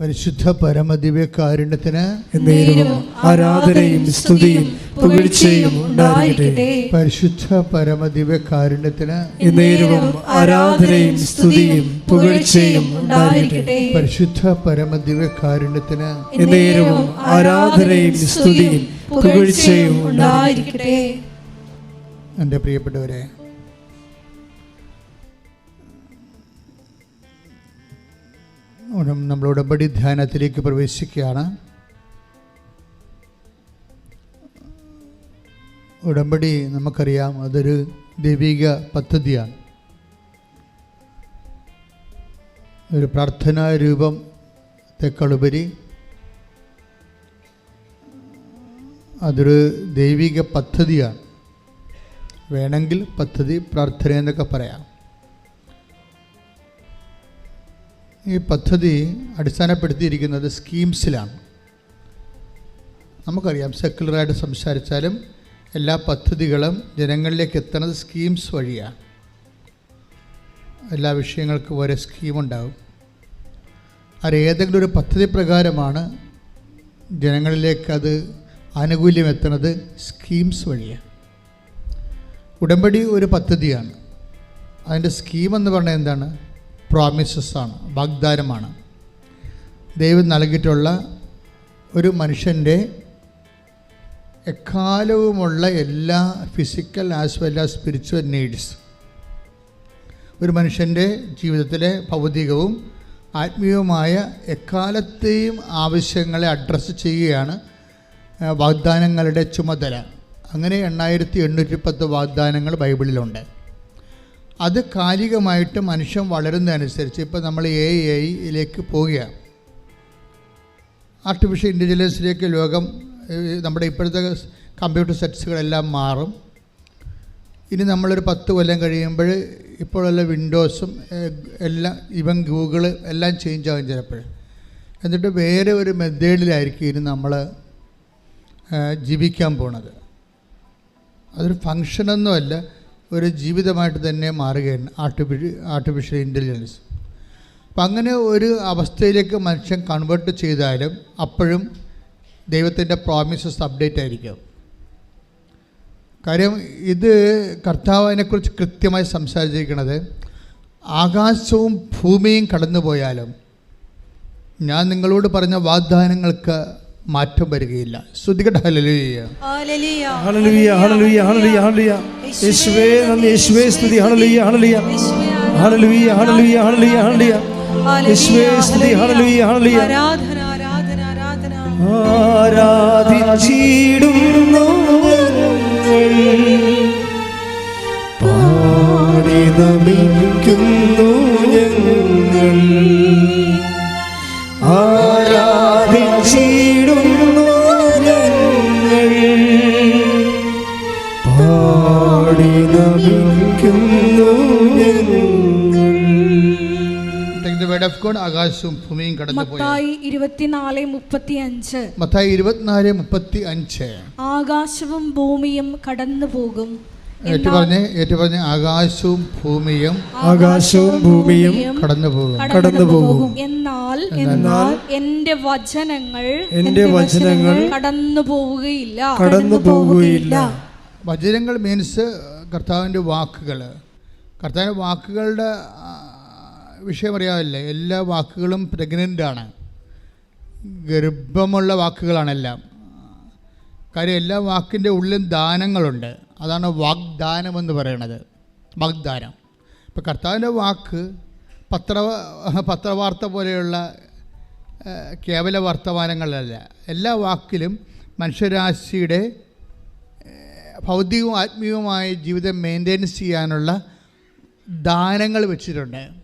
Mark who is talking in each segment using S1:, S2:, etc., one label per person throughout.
S1: പരിശുദ്ധ പരമദിവ്യകാരുണ്യത്തിന്
S2: ആരാധനയും സ്തുതിയും പുകഴ്ചയും ഉണ്ടായിരിക്കട്ടെ.
S1: പരിശുദ്ധ പരമദിവ്യകാരുണ്യത്തിന്
S2: എന്നേരവും ആരാധനയും സ്തുതിയും പുകഴ്ചയും ഉണ്ടായിരിക്കട്ടെ.
S1: പരിശുദ്ധ പരമദിവ്യകാരുണ്യത്തിന്
S2: എന്നേരവും ആരാധനയും സ്തുതിയും പുകഴ്ചയും ഉണ്ടായിരിക്കട്ടെ.
S1: എന്റെ പ്രിയപ്പെട്ടവരെ നമ്മൾ ഉടമ്പടി ധ്യാനത്തിലേക്ക് പ്രവേശിക്കുകയാണ്. ഉടമ്പടി നമുക്കറിയാം അതൊരു ദൈവിക പദ്ധതിയാണ്. ഒരു പ്രാർത്ഥനാ രൂപത്തെക്കാളുപരി അതൊരു ദൈവിക പദ്ധതിയാണ്. വേണമെങ്കിൽ പദ്ധതി പ്രാർത്ഥന എന്നൊക്കെ പറയാം. ഈ പദ്ധതി അടിസ്ഥാനപ്പെടുത്തിയിരിക്കുന്നത് സ്കീംസിലാണ്. നമുക്കറിയാം സെക്കുലറായിട്ട് സംസാരിച്ചാലും എല്ലാ പദ്ധതികളും ജനങ്ങളിലേക്ക് എത്തുന്നത് സ്കീംസ് വഴിയാണ്. എല്ലാ വിഷയങ്ങൾക്കും ഓരോ സ്കീമുണ്ടാവും. അതിലേതെങ്കിലും ഒരു പദ്ധതി പ്രകാരമാണ് ജനങ്ങളിലേക്ക് അത് ആനുകൂല്യം എത്തുന്നത് സ്കീംസ് വഴിയാണ്. ഉടമ്പടി ഒരു പദ്ധതിയാണ്. അതിന്റെ സ്കീം എന്ന് പറഞ്ഞാൽ എന്താണ്? പ്രോമിസസ് ആണ് വാഗ്ദാനമാണ്. ദൈവം നൽകിയിട്ടുള്ള ഒരു മനുഷ്യന്റെ എക്കാലവുമുള്ള എല്ലാ physical as well as spiritual needs ഒരു മനുഷ്യന്റെ ജീവിതത്തിലെ ഭൗതികവും ആത്മീയവുമായ എക്കാലത്തെയും ആവശ്യങ്ങളെ അഡ്രസ്സ് ചെയ്യുകയാണ് വാഗ്ദാനങ്ങളുടെ ചുമതല. അങ്ങനെ എണ്ണായിരത്തി എണ്ണൂറ്റി പത്ത് വാഗ്ദാനങ്ങൾ ബൈബിളിലുണ്ട്. അത് കാലികമായിട്ട് മനുഷ്യൻ വളരുന്നതനുസരിച്ച് ഇപ്പോൾ നമ്മൾ എ ഐയിലേക്ക് പോവുകയാണ്. ആർട്ടിഫിഷ്യൽ ഇന്റലിജൻസിലേക്ക് ലോകം നമ്മുടെ ഇപ്പോഴത്തെ കമ്പ്യൂട്ടർ സെറ്റ്സുകളെല്ലാം മാറും. ഇനി നമ്മളൊരു പത്ത് കൊല്ലം കഴിയുമ്പോൾ ഇപ്പോഴുള്ള വിൻഡോസും എല്ലാം ഇവൻ ഗൂഗിൾ എല്ലാം ചേഞ്ച് ആകും ചിലപ്പോൾ. എന്നിട്ട് വേറെ ഒരു മെത്തേഡിലായിരിക്കും ഇനി നമ്മൾ ജീവിക്കാൻ പോണത്. അതൊരു ഫങ്ഷനൊന്നുമല്ല ഒരു ജീവിതമായിട്ട് തന്നെ മാറുകയാണ് ആർട്ടിഫിഷ്യൽ ആർട്ടിഫിഷ്യൽ ഇന്റലിജൻസ് അപ്പം അങ്ങനെ ഒരു അവസ്ഥയിലേക്ക് മനുഷ്യൻ കൺവേർട്ട് ചെയ്താലും അപ്പോഴും ദൈവത്തിന്റെ പ്രോമിസസ് അപ്ഡേറ്റ് ആയിരിക്കും. കാര്യം ഇത് കർത്താവിനെക്കുറിച്ച് കൃത്യമായി സംസാരിച്ചിരിക്കുന്നത് ആകാശവും ഭൂമിയും കടന്നു പോയാലും ഞാൻ നിങ്ങളോട് പറഞ്ഞ വാഗ്ദാനങ്ങൾക്ക് മാറ്റം വരികയില്ല. ശ്രുതികട ഹലലുയ്യ
S2: ഹലലുയ്യ ഹലലുയ്യ ഹലലുയ്യ ഹല്ലേലൂയ യേശുവേ നന്ദി. യേശുവേ സ്തുതി. ഹല്ലേലൂയ ഹല്ലേലൂയ. ഹണലുയ ഹണലുയ ഹല്ലേലൂയ ഹല്ലേലൂയ. യേശുവേ സ്തുതി. ഹണലുയ
S3: ആരാധന
S2: ആരാധിച്ചിടുന്നു പാടി നമിക്കുന്നു ഞങ്ങൾ. ആരാധിച്ചിടുന്നു
S1: God ആകാശവും ഭൂമിയും കടന്നു പോയാൽ
S3: മത്തായി ഇരുപത്തിനാല് മുപ്പത്തി അഞ്ച്
S1: മത്തായി ഇരുപത്തിനാല് മുപ്പത്തി അഞ്ച്
S3: ആകാശവും ഭൂമിയും കടന്നു പോകും
S1: ഏറ്റു പറഞ്ഞ് ഏറ്റു പറഞ്ഞ് ആകാശവും ഭൂമിയും
S2: ആകാശവും ഭൂമിയും
S1: കടന്നു പോകും
S2: കടന്നു പോകും.
S3: എന്നാൽ
S2: എന്നാൽ
S3: എന്റെ വചനങ്ങൾ
S2: എന്റെ വചനങ്ങൾ
S3: കടന്നു പോവുകയില്ല
S2: കടന്നു പോവുകയില്ല
S1: വചനങ്ങൾ മീൻസ് കർത്താവിന്റെ വാക്കുകൾ. കർത്താവിന്റെ വാക്കുകളുടെ വിഷയം അറിയാമല്ലേ എല്ലാ വാക്കുകളും പ്രഗ്നന്റാണ്. ഗർഭമുള്ള വാക്കുകളാണെല്ലാം കാര്യം എല്ലാ വാക്കിന്റെ ഉള്ളിലും ദാനങ്ങളുണ്ട്. അതാണ് വാഗ്ദാനം എന്ന് പറയണത്. വാഗ്ദാനം. ഇപ്പോൾ കർത്താവിന്റെ വാക്ക് പത്ര പത്രവാർത്ത പോലെയുള്ള കേവല വർത്തമാനങ്ങളല്ല. എല്ലാ വാക്കിലും മനുഷ്യരാശിയുടെ ഭൗതികവും ആത്മീയവുമായ ജീവിതം മെയിന്റെയിൻസ് ചെയ്യാനുള്ള ദാനങ്ങൾ വെച്ചിട്ടുണ്ട്.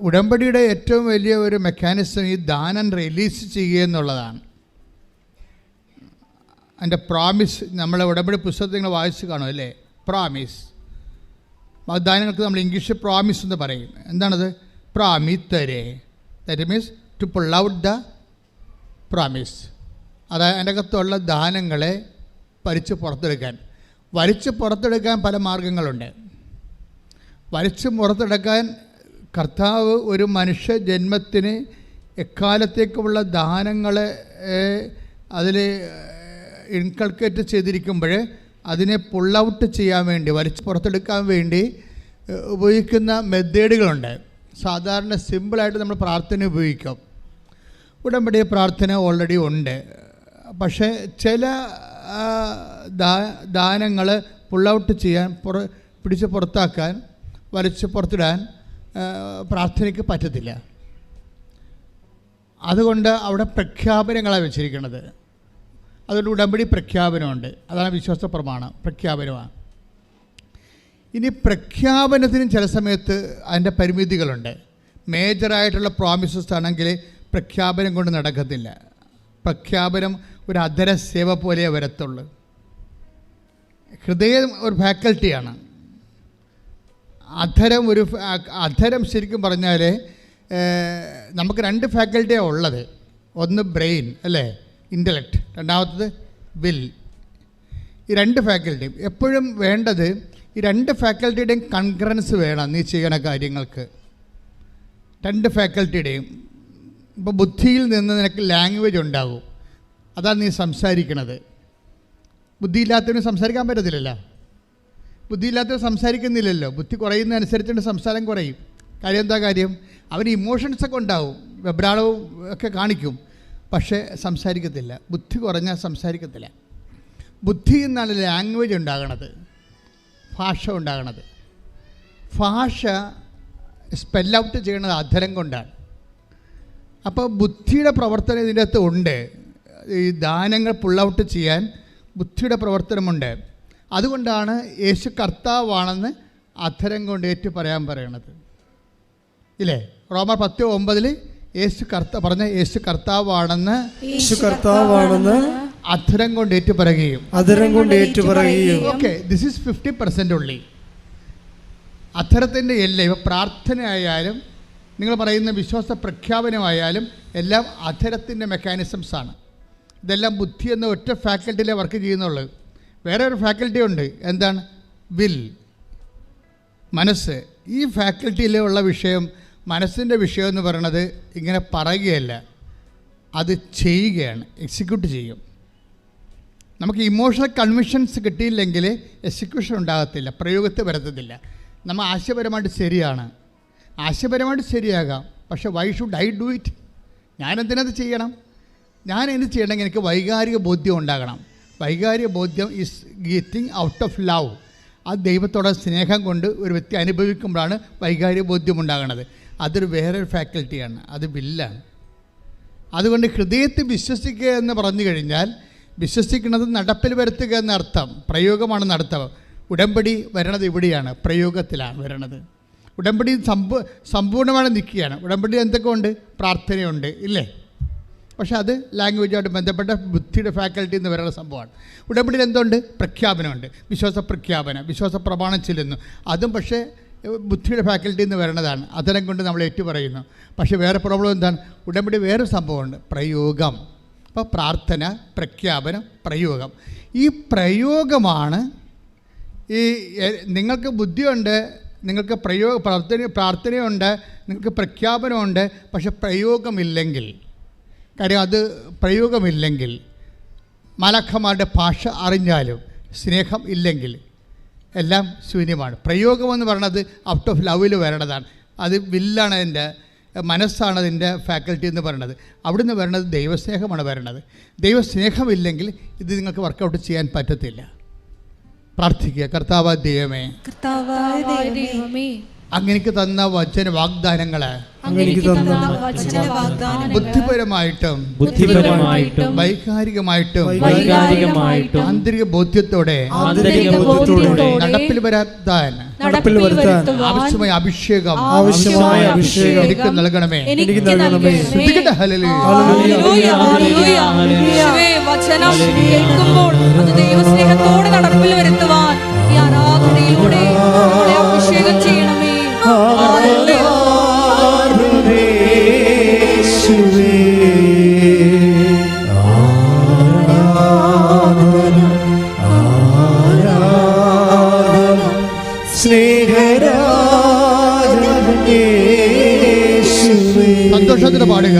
S1: ഉടമ്പടിയുടെ ഏറ്റവും വലിയ ഒരു മെക്കാനിസം ഈ ദാനം റിലീസ് ചെയ്യുക എന്നുള്ളതാണ്. അതിന്റെ പ്രോമിസ് നമ്മളെ ഉടമ്പടി പുസ്തകത്തിൽ നിങ്ങൾ വായിച്ച് കാണും അല്ലേ? പ്രോമിസ് വാഗ്ദാനങ്ങൾക്ക് നമ്മൾ ഇംഗ്ലീഷിൽ പ്രോമിസ് എന്ന് പറയും. എന്താണത്? പ്രാമിത്തരെ that means to pull out the promise അതായത് അതിന്റെ അകത്തുള്ള ദാനങ്ങളെ വലിച്ച് പുറത്തെടുക്കാൻ. വലിച്ച് പുറത്തെടുക്കാൻ പല മാർഗങ്ങളുണ്ട്. വലിച്ച് പുറത്തെടുക്കാൻ കർത്താവ് ഒരു മനുഷ്യ ജന്മത്തിന് എക്കാലത്തേക്കുമുള്ള ദാനങ്ങളെ അതിൽ ഇൻകൾക്കേറ്റ് ചെയ്തിരിക്കുമ്പോൾ അതിനെ പുൾ ഔട്ട് ചെയ്യാൻ വേണ്ടി വലിച്ച് പുറത്തെടുക്കാൻ വേണ്ടി ഉപയോഗിക്കുന്ന മെത്തേഡുകളുണ്ട്. സാധാരണ സിമ്പിളായിട്ട് നമ്മൾ പ്രാർത്ഥന ഉപയോഗിക്കും. ഉടമ്പടി പ്രാർത്ഥന ഓൾറെഡി ഉണ്ട്. പക്ഷേ ചില ദാനങ്ങൾ പുൾ ഔട്ട് ചെയ്യാൻ പുറ പിടിച്ച് പുറത്താക്കാൻ വലിച്ച് പുറത്തിടാൻ പ്രാർത്ഥനയ്ക്ക് പറ്റത്തില്ല. അതുകൊണ്ട് അവിടെ പ്രഖ്യാപനങ്ങളാണ് വെച്ചിരിക്കുന്നത്. അതുകൊണ്ട് ഉടമ്പടി പ്രഖ്യാപനമുണ്ട്. അതാണ് വിശ്വാസ പ്രമാണം പ്രഖ്യാപനമാണ്. ഇനി പ്രഖ്യാപനത്തിന് ചില സമയത്ത് അതിന്റെ പരിമിതികളുണ്ട്. മേജറായിട്ടുള്ള പ്രോമിസസ് ആണെങ്കിൽ പ്രഖ്യാപനം കൊണ്ട് നടക്കത്തില്ല. പ്രഖ്യാപനം ഒരു അധര സേവ പോലെ വരത്തുള്ളൂ. ഹൃദയം ഒരു ഫാക്കൽറ്റിയാണ് അധരം ഒരു അധരം ശരിക്കും പറഞ്ഞാൽ നമുക്ക് രണ്ട് ഫാക്കൽറ്റിയാണ് ഉള്ളത്. ഒന്ന് ബ്രെയിൻ അല്ലേ? ഇന്റലക്റ്റ് രണ്ടാമത്തത് വിൽ. ഈ രണ്ട് ഫാക്കൽറ്റിയും. എപ്പോഴും വേണ്ടത് ഈ രണ്ട് ഫാക്കൽറ്റിയുടെയും കൺഗ്രൻസ് വേണം നീ ചെയ്യണ കാര്യങ്ങൾക്ക്. രണ്ട് ഫാക്കൽറ്റിയുടെയും. ഇപ്പോൾ ബുദ്ധിയിൽ നിന്ന് നിനക്ക് ലാംഗ്വേജ് ഉണ്ടാകും അതാണ് നീ സംസാരിക്കണത്. ബുദ്ധിയില്ലാത്തവന് സംസാരിക്കാൻ പറ്റത്തില്ലല്ലോ. ബുദ്ധിയില്ലാത്തവർ സംസാരിക്കുന്നില്ലല്ലോ. ബുദ്ധി കുറയുന്ന അനുസരിച്ചുകൊണ്ട് സംസാരം കുറയും. കാര്യം എന്താ കാര്യം? അവന് ഇമോഷൻസൊക്കെ ഉണ്ടാവും. വെബ്രാളവും ഒക്കെ കാണിക്കും. പക്ഷേ സംസാരിക്കത്തില്ല. ബുദ്ധി കുറഞ്ഞാൽ സംസാരിക്കത്തില്ല. ബുദ്ധി എന്നാണ് ലാംഗ്വേജ് ഉണ്ടാകണത്. ഭാഷ ഉണ്ടാകണത്. ഭാഷ സ്പെൽ ഔട്ട് ചെയ്യണത് അധരം കൊണ്ടാണ്. അപ്പോൾ ബുദ്ധിയുടെ പ്രവർത്തനം ഇതിന്റെ അകത്ത് ഉണ്ട്. ഈ ദാനങ്ങൾ പുൾ ഔട്ട് ചെയ്യാൻ ബുദ്ധിയുടെ പ്രവർത്തനമുണ്ട്. അതുകൊണ്ടാണ് യേശു കർത്താവാണെന്ന് അധരം കൊണ്ട് ഏറ്റു പറയാൻ പറയണത്. ഇല്ലേ? റോമർ പത്ത് ഒമ്പതിൽ യേശു കർത്ത പറഞ്ഞ യേശു കർത്താവാണെന്ന്
S2: യേശു കർത്താവാണെന്ന്
S1: അധരം കൊണ്ട് ഏറ്റു പറയുകയും.
S2: അധരം കൊണ്ട് ഏറ്റു പറയുകയും.
S1: Okay this is fifty percent only. അധരത്തിന്റെ എല്ലാം ഇപ്പോൾ പ്രാർത്ഥനയായാലും നിങ്ങൾ പറയുന്ന വിശ്വാസ പ്രഖ്യാപനമായാലും എല്ലാം അധരത്തിന്റെ മെക്കാനിസംസാണ് ഇതെല്ലാം ബുദ്ധി എന്ന ഒറ്റ ഫാക്കൽറ്റിയിലെ വർക്ക് ചെയ്യുന്നുള്ളൂ. വേറെ ഒരു ഫാക്കൽറ്റി ഉണ്ട്. എന്താണ്? വിൽ മനസ്സ്. ഈ ഫാക്കൽറ്റിയിലുള്ള വിഷയം മനസ്സിന്റെ വിഷയം എന്ന് പറയണത് ഇങ്ങനെ പറയുകയല്ല. അത് ചെയ്യുകയാണ്. എക്സിക്യൂട്ട് ചെയ്യും. നമുക്ക് ഇമോഷണൽ കൺവിഷൻസ് കിട്ടിയില്ലെങ്കിൽ എക്സിക്യൂഷൻ ഉണ്ടാകത്തില്ല. പ്രയോഗത്തിൽ വരത്തത്തില്ല. നമ്മൾ ആശയപരമായിട്ട് ശരിയാണ്. ആശയപരമായിട്ട് ശരിയാകാം. പക്ഷേ why should I do it ഞാനെന്തിനത് ചെയ്യണം? ഞാൻ എന്ത് ചെയ്യണമെങ്കിൽ എനിക്ക് വൈകാരിക ബോധ്യം ഉണ്ടാകണം. വൈകാരിക ബോധ്യം is getting out of love ആ ദൈവത്തോടെ സ്നേഹം കൊണ്ട് ഒരു വ്യക്തി അനുഭവിക്കുമ്പോഴാണ് വൈകാരിക ബോധ്യം ഉണ്ടാകുന്നത് അതൊരു വേറൊരു ഫാക്കൽറ്റിയാണ് അത് ബില്ലാണ് അതുകൊണ്ട് ഹൃദയത്തിൽ വിശ്വസിക്കുക എന്ന് പറഞ്ഞു കഴിഞ്ഞാൽ വിശ്വസിക്കുന്നത് നടപ്പിൽ വരുത്തുക എന്ന അർത്ഥം. പ്രയോഗമാണ് നടത്തം. ഉടമ്പടി വരണത് ഇവിടെയാണ്. പ്രയോഗത്തിലാണ് വരണത്. ഉടമ്പടി സമ്പൂ സമ്പൂർണമായി നിൽക്കുകയാണ്. ഉടമ്പടി എന്തൊക്കെ ഉണ്ട്? പ്രാർത്ഥനയുണ്ട്. ഇല്ലേ? പക്ഷേ അത് ലാംഗ്വേജുമായിട്ട് ബന്ധപ്പെട്ട ബുദ്ധിയുടെ ഫാക്കൽറ്റി എന്ന് പറയുന്ന സംഭവമാണ്. ഉടമ്പടിയിൽ എന്തുണ്ട്? പ്രഖ്യാപനമുണ്ട്. വിശ്വാസ പ്രഖ്യാപനം വിശ്വാസ പ്രമാണം ചെല്ലുന്നു. അതും പക്ഷേ ബുദ്ധിയുടെ ഫാക്കൽറ്റി എന്ന് പറയുന്നതാണ്. അതിനെ കൊണ്ട് നമ്മൾ ഏറ്റു പറയുന്നു പക്ഷേ വേറെ പ്രോബ്ലം എന്താണ്? ഉടമ്പടി വേറെ സംഭവമുണ്ട്. പ്രയോഗം. അപ്പോൾ പ്രാർത്ഥന പ്രഖ്യാപനം പ്രയോഗം. ഈ പ്രയോഗമാണ് ഈ നിങ്ങൾക്ക് ബുദ്ധിയുണ്ട് നിങ്ങൾക്ക് പ്രയോഗ പ്രാർത്ഥന പ്രാർത്ഥനയുണ്ട് നിങ്ങൾക്ക് പ്രഖ്യാപനമുണ്ട് പക്ഷെ പ്രയോഗമില്ലെങ്കിൽ കാര്യം അത് പ്രയോഗമില്ലെങ്കിൽ മലക്കമാരുടെ ഭാഷ അറിഞ്ഞാലും സ്നേഹം ഇല്ലെങ്കിൽ എല്ലാം ശൂന്യമാണ്. പ്രയോഗമെന്ന് പറയുന്നത് ഔട്ട് ഓഫ് ലവിൽ വരണതാണ് അത് വില്ലാണ് അതിന്റെ മനസ്സാണ് അതിന്റെ ഫാക്കൽറ്റി എന്ന് പറയുന്നത്. അവിടുന്ന് വരണത് ദൈവസ്നേഹമാണ് വരണത് ദൈവസ്നേഹമില്ലെങ്കിൽ ഇത് നിങ്ങൾക്ക് വർക്കൗട്ട് ചെയ്യാൻ പറ്റത്തില്ല. പ്രാർത്ഥിക്കുക. കർത്താവ് ദൈവമേ.
S4: കർത്താവ് ദൈവമേ.
S1: അങ്ങനെക്ക് തന്ന വചന
S4: വാഗ്ദാനങ്ങൾ
S1: ബുദ്ധിപരമായിട്ടും
S5: ബുദ്ധിപരമായിട്ടും
S1: വൈകാരികമായിട്ടും
S5: വൈകാരികമായിട്ടും
S1: ആന്തരിക ബോധ്യത്തോടെ
S2: ആന്തരിക ബോധ്യത്തോടെ
S1: നടപ്പിൽ വരാത്താൻ
S2: നടപ്പിൽ വരുത്താൻ
S1: ആവശ്യമായ അഭിഷേകം
S2: ആവശ്യമായ അഭിഷേകം
S1: എനിക്ക് നൽകണമേ
S4: എനിക്ക്
S2: നൽകണമേ.
S1: ശ്രദ്ധിക്കട്ടെ ഹല്ലേലൂയ.
S4: ഹല്ലേലൂയ, ഹല്ലേലൂയ. യേശുവേ, വചനം കേൾക്കുമ്പോൾ അത് ദൈവസ്നേഹത്തോടെ
S2: സ്നേഹരാജ സന്തോഷത്തിന് പാടുക.